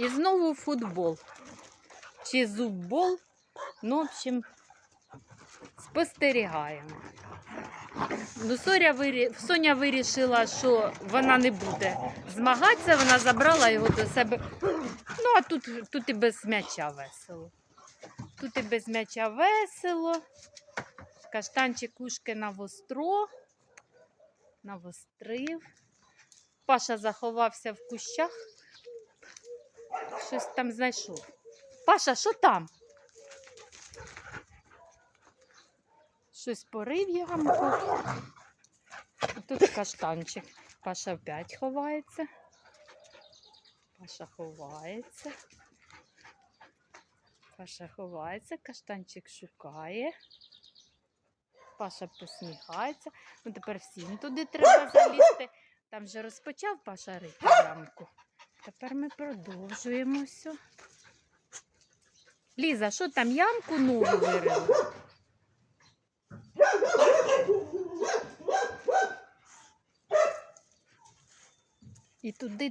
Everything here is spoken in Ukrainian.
І знову футбол. Чи зуббол. Ну, в общем, спостерігаємо. Ну, Соня, вирі... Соня вирішила, що вона не буде змагатися, вона забрала його до себе. Ну, а тут, тут і без м'яча весело. Тут і без м'яча весело. Каштанчик ушки навостро. Навострив. Паша заховався в кущах. Щось там знайшов. Паша, що там? Щось порив ямку. Тут каштанчик. Паша опять ховається. Паша ховається. Паша ховається, каштанчик шукає. Паша посміхається. Ну тепер всім туди треба залізти. Там же розпочав Паша рити ямку. Тепер ми продовжуємо все. Ліза, що там ямку нову вирили? І туди